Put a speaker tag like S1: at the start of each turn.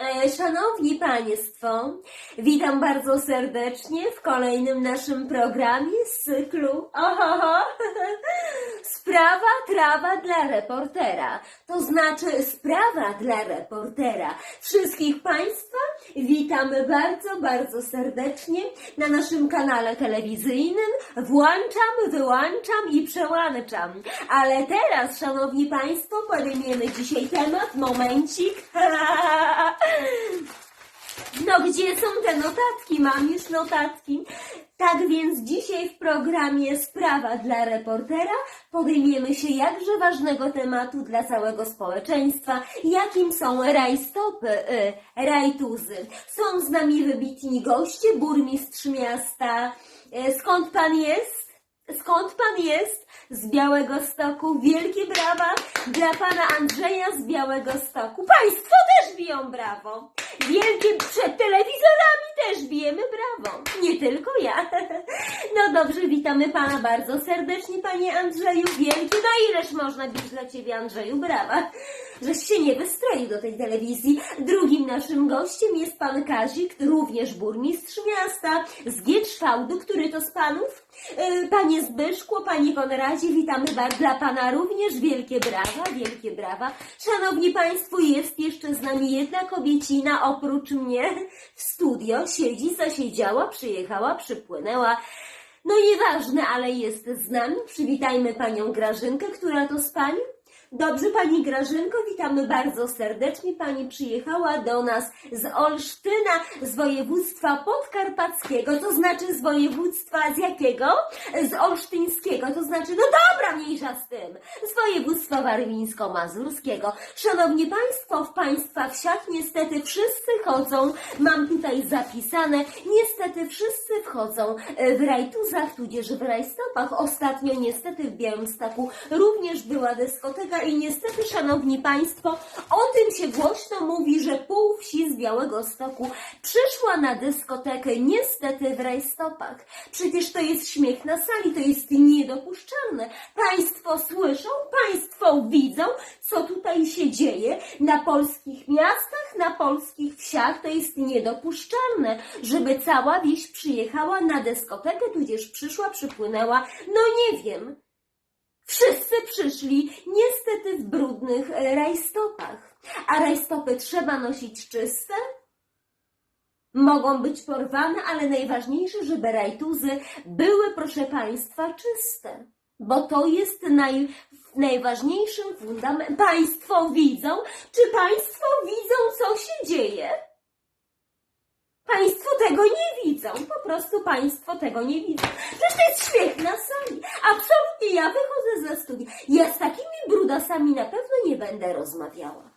S1: E, Szanowni Państwo, witam bardzo serdecznie w kolejnym naszym programie z cyklu Ohoho, Sprawa trawa dla reportera, to znaczy sprawa dla reportera. Wszystkich Państwa witamy bardzo, bardzo serdecznie na naszym kanale telewizyjnym. Włączam, wyłączam i przełączam. Ale teraz, Szanowni Państwo, podejmiemy dzisiaj temat, momencik. Gdzie są te notatki? Mam już notatki. Tak więc dzisiaj w programie Sprawa dla reportera podejmiemy się jakże ważnego tematu dla całego społeczeństwa, jakim są rajstopy, y, rajtuzy. Są z nami wybitni goście, burmistrz miasta. Y, skąd pan jest? Skąd pan jest? Z Białego Stoku. Wielkie brawa dla pana Andrzeja z Białego Stoku. Państwo też biją brawo. Wielkie przed telewizorami też bijemy brawo. Nie tylko ja. No dobrze, witamy pana bardzo serdecznie, panie Andrzeju. Wielkie, no ileż można bić dla ciebie, Andrzeju, brawa. Żeś się nie wystroił do tej telewizji. Drugim naszym gościem jest pan Kazik, również burmistrz miasta z Gietrzwałdu. Który to z panów? Yy, Panie Zbyszku, panie Konradzie, witamy bardzo. Dla pana również wielkie brawa, wielkie brawa. Szanowni Państwo, jest jeszcze z nami jedna kobiecina oprócz mnie w studio. Siedzi, zasiedziała, przyjechała, przypłynęła. No nieważne, ale jest z nami. Przywitajmy panią Grażynkę, która to z pani. Dobrze, pani Grażynko, witamy bardzo serdecznie. Pani przyjechała do nas z Olsztyna, z województwa podkarpackiego, to znaczy z województwa z jakiego? Z olsztyńskiego, to znaczy, no dobra, mniejsza z tym, z województwa warmińsko-mazurskiego. Szanowni Państwo, w Państwa wsiach niestety wszyscy chodzą, mam tutaj zapisane, niestety wszyscy wchodzą e, w rajtuzach, tudzież w rajstopach. Ostatnio niestety w Białymstoku również była dyskoteka i niestety, Szanowni Państwo, o tym się głośno mówi, że pół wsi z Białego Stoku przyszła na dyskotekę niestety w rajstopach. Przecież to jest śmiech na sali, to jest niedopuszczalne. Państwo słyszą, Państwo widzą, co tutaj się dzieje na polskich miastach, na polskich wsiach. To jest niedopuszczalne, żeby cała wieś przyjechała na dyskotekę, tudzież przyszła, przypłynęła, no nie wiem. Wszyscy przyszli niestety w brudnych e, rajstopach. A rajstopy trzeba nosić czyste? Mogą być porwane, ale najważniejsze, żeby rajtuzy były, proszę Państwa, czyste. Bo to jest naj, najważniejszym fundamentem. Państwo widzą? Czy Państwo widzą, co się dzieje? Państwo tego nie widzą. Po prostu Państwo tego nie widzą. Przecież to jest śmiech na sali. Absolutnie ja wychodzę ze studia. Ja z takimi brudasami na pewno nie będę rozmawiała.